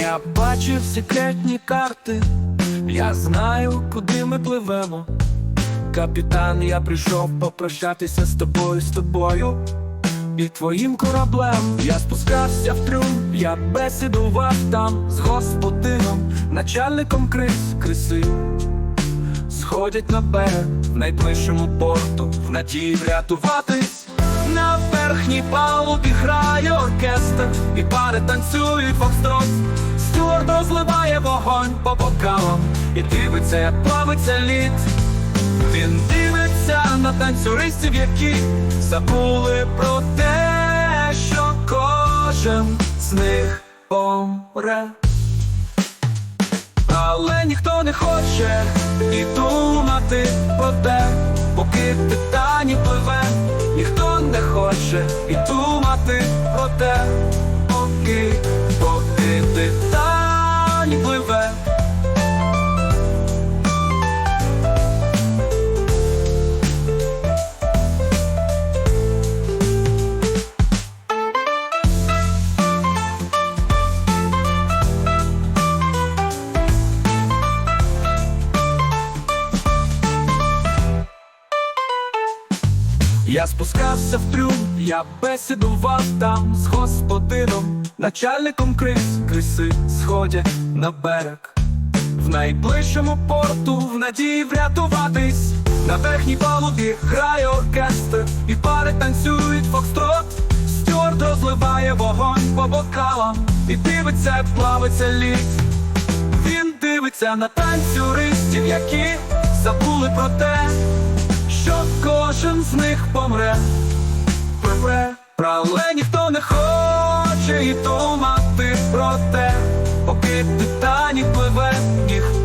Я бачив секретні карти, я знаю, куди ми пливемо. Капітан, я прийшов попрощатися з тобою, з тобою і твоїм кораблем. Я спускався в трюм, я бесідував там з господином, начальником крис, криси. Сходять на берег в найближчому порту, в надії врятуватись. На верхній палубі грає оркестр, і пари танцюють фокстрот. Стюард розливає вогонь по бокалам і дивиться, як плавиться лід. Він дивиться на танцюристів, які забули про те, що кожен з них помре. Але ніхто не хоче і думати про те, поки титані пливе, ніхто не хоче і думати про те, поки, Я спускався в трюм, я бесідував там з господином, начальником крис, криси сходять на берег. В найближчому порту в надії врятуватись. На верхній палубі грає оркестр, і пари танцюють фокстрот. Стюард розливає вогонь по бокалам і дивиться, як плавиться лід. Він дивиться на танцюристів, які забули про те, що кожен з них помре, помре, але ніхто не хоче і думати про те, поки титанік пливе, ніхто